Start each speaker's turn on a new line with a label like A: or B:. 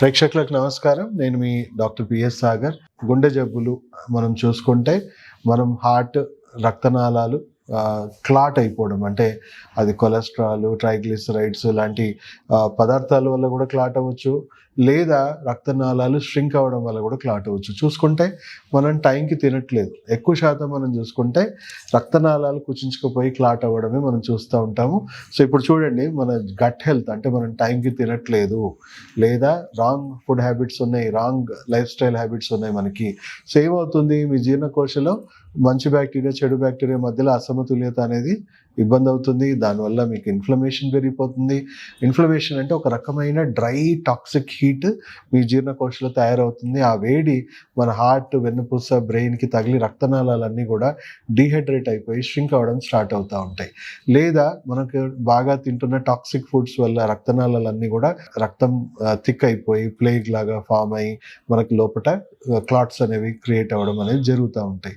A: ప్రేక్షకులకు నమస్కారం. నేను మీ డాక్టర్ పిఎస్ సాగర్. గుండె జబ్బులు మనం చూసుకుంటే మనం హార్ట్ రక్తనాళాలు క్లాట్ అయిపోవడం. అంటే అది కొలెస్ట్రాల్ ట్రైగ్లిసరైడ్స్ లాంటి పదార్థాల వల్ల కూడా క్లాట్ అవ్వచ్చు. లేదా రక్తనాళాలు స్ట్రింక్ అవ్వడం వల్ల కూడా క్లాట్ అవ్వచ్చు. చూసుకుంటే మనం టైంకి తినట్లేదు. ఎక్కువ శాతం మనం చూసుకుంటే రక్తనాళాలు కుచించుకుపోయి క్లాట్ అవ్వడమే మనం చూస్తూ ఉంటాము. సో ఇప్పుడు చూడండి మన గట్ హెల్త్ అంటే మనం టైంకి తినట్లేదు. లేదా రాంగ్ ఫుడ్ హ్యాబిట్స్ ఉన్నాయి రాంగ్ లైఫ్ స్టైల్ హ్యాబిట్స్ ఉన్నాయి మనకి. సో ఏమవుతుంది మీ జీర్ణకోశలో. మంచి బ్యాక్టీరియా చెడు బ్యాక్టీరియా మధ్యలో సమతుల్యత అనేది ఇబ్బంది అవుతుంది. దానివల్ల మీకు ఇన్ఫ్లమేషన్ పెరిగిపోతుంది. ఇన్ఫ్లమేషన్ అంటే ఒక రకమైన డ్రై టాక్సిక్ హీట్ మీ జీర్ణకోశలో తయారవుతుంది. ఆ వేడి మన హార్ట్ వెన్నుపూస బ్రెయిన్కి తగిలి రక్తనాళాలన్నీ కూడా డీహైడ్రేట్ అయిపోయి ష్రింక్ అవ్వడం స్టార్ట్ అవుతూ ఉంటాయి. లేదా మనకు బాగా తింటున్న టాక్సిక్ ఫుడ్స్ వల్ల రక్తనాళాలన్నీ కూడా రక్తం థిక్ అయిపోయి ప్లేగ్ లాగా ఫామ్ అయ్యి మనకి లోపల క్లాట్స్ అనేవి క్రియేట్ అవ్వడం అనేది జరుగుతూ ఉంటాయి.